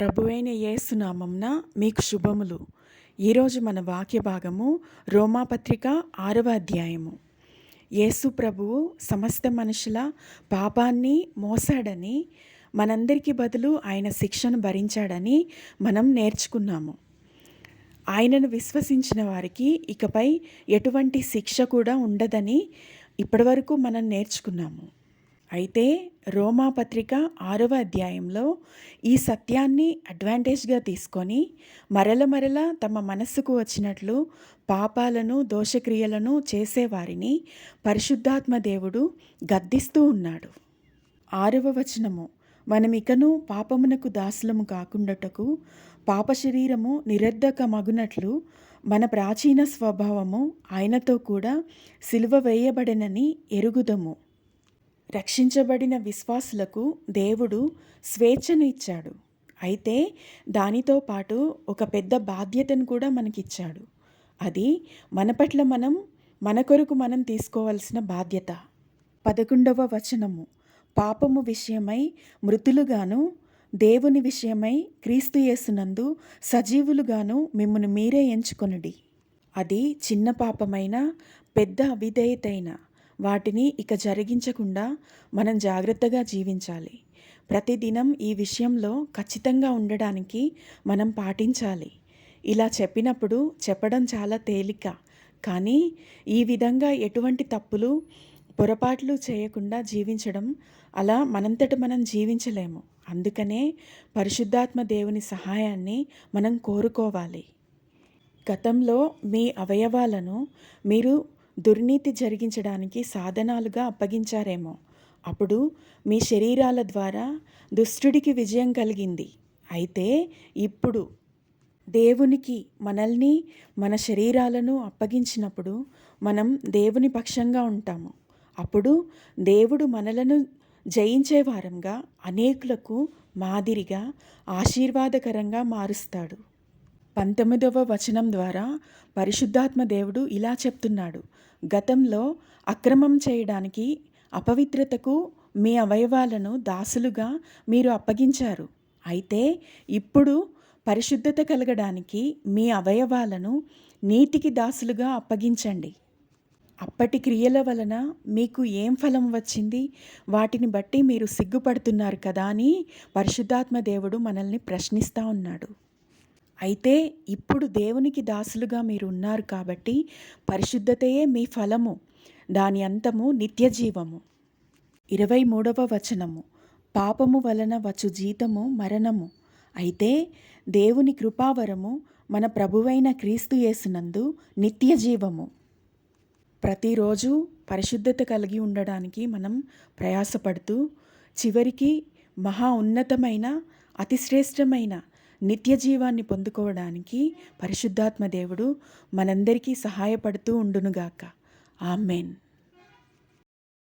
ప్రభువైన యేసునామంన మీకు శుభములు. ఈరోజు మన వాక్య భాగము రోమాపత్రిక ఆరవ అధ్యాయము. యేసు ప్రభువు సమస్త మనుషుల పాపాన్ని మోసాడని మనందరికీ బదులు ఆయన శిక్షను భరించాడని మనం నేర్చుకున్నాము. ఆయనను విశ్వసించిన వారికి ఇకపై ఎటువంటి శిక్ష కూడా ఉండదని ఇప్పటివరకు మనం నేర్చుకున్నాము. అయితే రోమా పత్రిక ఆరవ అధ్యాయంలో ఈ సత్యాన్ని అడ్వాంటేజ్గా తీసుకొని మరల మరల తమ మనస్సుకు వచ్చినట్లు పాపాలను దోషక్రియలను చేసేవారిని పరిశుద్ధాత్మ దేవుడు గద్దిస్తూ ఉన్నాడు. ఆరవ వచనము మనమికను పాపమునకు దాసులము కాకుండాటకు పాప శరీరము నిరర్ధక మగునట్లు మన ప్రాచీన స్వభావము ఆయనతో కూడా సిలువ వేయబడినని ఎరుగుదము. రక్షించబడిన విశ్వాసులకు దేవుడు స్వేచ్ఛను ఇచ్చాడు. అయితే దానితో పాటు ఒక పెద్ద బాధ్యతను కూడా మనకిచ్చాడు. అది మన పట్ల మనం మన కొరకు మనం తీసుకోవాల్సిన బాధ్యత. పదకొండవ వచనము. పాపము విషయమై మృతులుగాను దేవుని విషయమై క్రీస్తు యేసునందు సజీవులుగాను మిమ్మల్ని మీరే ఎంచుకొనుడి. అది చిన్న పాపమైన పెద్ద అవిధేయతైన. వాటిని ఇక జరిగించకుండా మనం జాగ్రత్తగా జీవించాలి. ప్రతిదినం ఈ విషయంలో ఖచ్చితంగా ఉండడానికి మనం పాటించాలి. ఇలా చెప్పినప్పుడు చెప్పడం చాలా తేలిక. కానీ ఈ విధంగా ఎటువంటి తప్పులు పొరపాట్లు చేయకుండా జీవించడం అలా మనంతట మనం జీవించలేము. అందుకనే పరిశుద్ధాత్మ దేవుని సహాయాన్ని మనం కోరుకోవాలి. గతంలో మీ అవయవాలను మీరు దుర్నీతి జరిగించడానికి సాధనాలుగా అప్పగించారేమో. అప్పుడు మీ శరీరాల ద్వారా దుష్టుడికి విజయం కలిగింది. అయితే ఇప్పుడు దేవునికి మనల్ని మన శరీరాలను అప్పగించినప్పుడు మనం దేవుని పక్షంగా ఉంటాము. అప్పుడు దేవుడు మనలను జయించే వారంగా అనేకులకు మాదిరిగా ఆశీర్వాదకరంగా మారుస్తాడు. పంతొమ్మిదవ వచనం ద్వారా పరిశుద్ధాత్మ దేవుడు ఇలా చెప్తున్నాడు. గతంలో అక్రమం చేయడానికి అపవిత్రతకు మీ అవయవాలను దాసులుగా మీరు అప్పగించారు. అయితే ఇప్పుడు పరిశుద్ధత కలగడానికి మీ అవయవాలను నీతికి దాసులుగా అప్పగించండి. అప్పటి క్రియల వలన మీకు ఏం ఫలం వచ్చింది? వాటిని బట్టి మీరు సిగ్గుపడుతున్నారు కదా అని పరిశుద్ధాత్మ దేవుడు మనల్ని ప్రశ్నిస్తూ ఉన్నాడు. అయితే ఇప్పుడు దేవునికి దాసులుగా మీరు ఉన్నారు కాబట్టి పరిశుద్ధతయే మీ ఫలము దాని అంతము నిత్య జీవము ఇరవై మూడవ వచనము. పాపము వలన వచ్చు జీతము మరణము. అయితే దేవుని కృపావరము మన ప్రభువైన క్రీస్తు యేసునందు నిత్య జీవము ప్రతిరోజు పరిశుద్ధత కలిగి ఉండడానికి మనం ప్రయాసపడుతూ చివరికి మహా ఉన్నతమైన అతిశ్రేష్టమైన నిత్య జీవాన్ని పొందుకోవడానికి పరిశుద్ధాత్మ దేవుడు మనందరికీ సహాయపడుతూ ఉండునుగాక. ఆమెన్.